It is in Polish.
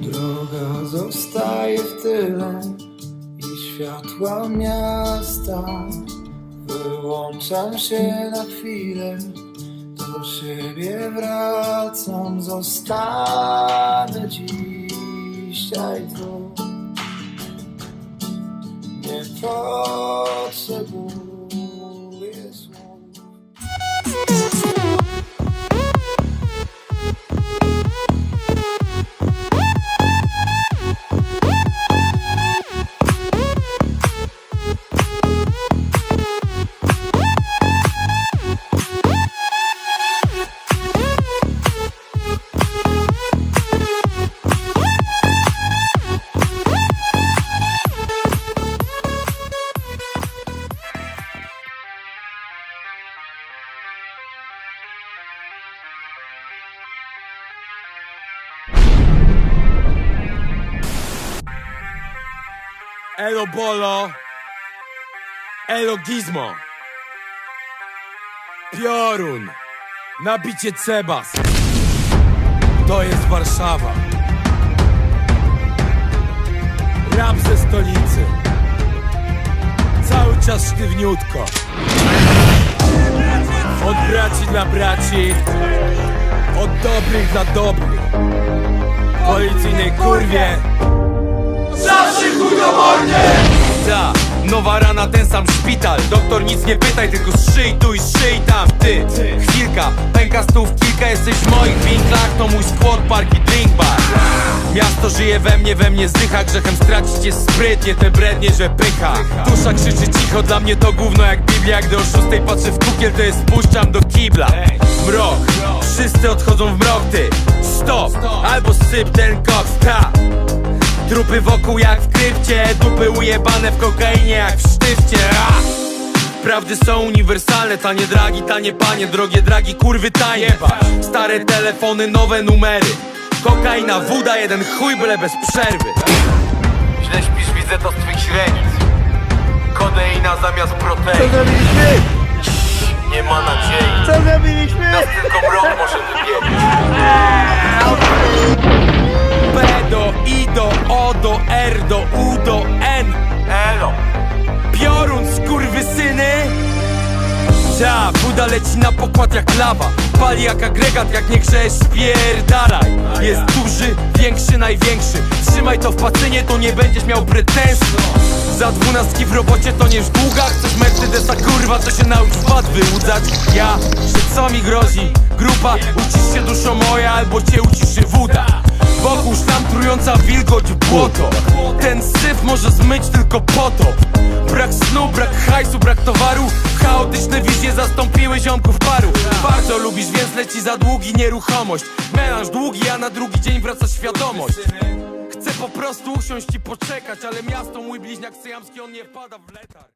Droga zostaje w tyle i światła miasta. Wyłączam się na chwilę, do siebie wracam, zostanę dzisiaj tu. Nie potrzebuję Elo Bolo. Elo Gizmo. Piorun. Nabicie Cebas. To jest Warszawa. Rap ze stolicy. Cały czas sztywniutko. Od braci dla braci. Od dobrych dla dobrych. Policyjnej kurwie Ta, nowa rana, ten sam szpital. Doktor nic nie pytaj, tylko strzyj tu i strzyj tam. Ty, chwilka, pęka stów kilka Jesteś w moich winklach, to mój squad, park i drink bar. Miasto żyje we mnie, we mnie zdycha. Grzechem stracić jest sprytnie, te brednie, że pycha. Dusza krzyczy cicho, dla mnie to gówno jak Biblia. Gdy o szóstej patrzę w kukiel, to jest spuszczam do kibla. Mrok, wszyscy odchodzą w mrok, ty. Stop, albo syp ten koks, ta Trupy wokół jak w krypcie Dupy ujebane w kokainie jak w sztywcie A! Prawdy są uniwersalne, tanie dragi, tanie panie Drogie dragi, kurwy tanie. Stare telefony, nowe numery. Kokaina, woda, jeden chuj byle bez przerwy. Źle śpisz, widzę to z twych źrenic. Kodeina zamiast protein zrobiliśmy? Nie ma nadziei. Co zrobiliśmy? Nas tylko mrok może O do R do U do N. Elo. Piorun skurwysyny Ta, Buda leci na pokład jak lawa. Pali jak agregat, jak nie grzesz, spierdalaj. Jest duży, większy, największy. Trzymaj to w pacynie, to nie będziesz miał pretensji. Za dwunastki w robocie to nie w długach. Chcesz Mercedesa, kurwa, to się naucz wad wyłudzać. Ja, że co mi grozi? Grupa, ucisz się duszo moja Albo cię uciszy woda Wokół sztam trująca wilgoć błoto. Ten syf może zmyć tylko potop. Brak snu, brak hajsu, brak towaru. Chaotyczne wizje zastąpiły ziomków paru. Bardzo lubisz, więc leci za długi nieruchomość. Melanż długi, a na drugi dzień wraca świadomość. Chcę po prostu usiąść i poczekać Ale miasto mój bliźniak syjamski, on nie wpada w letarg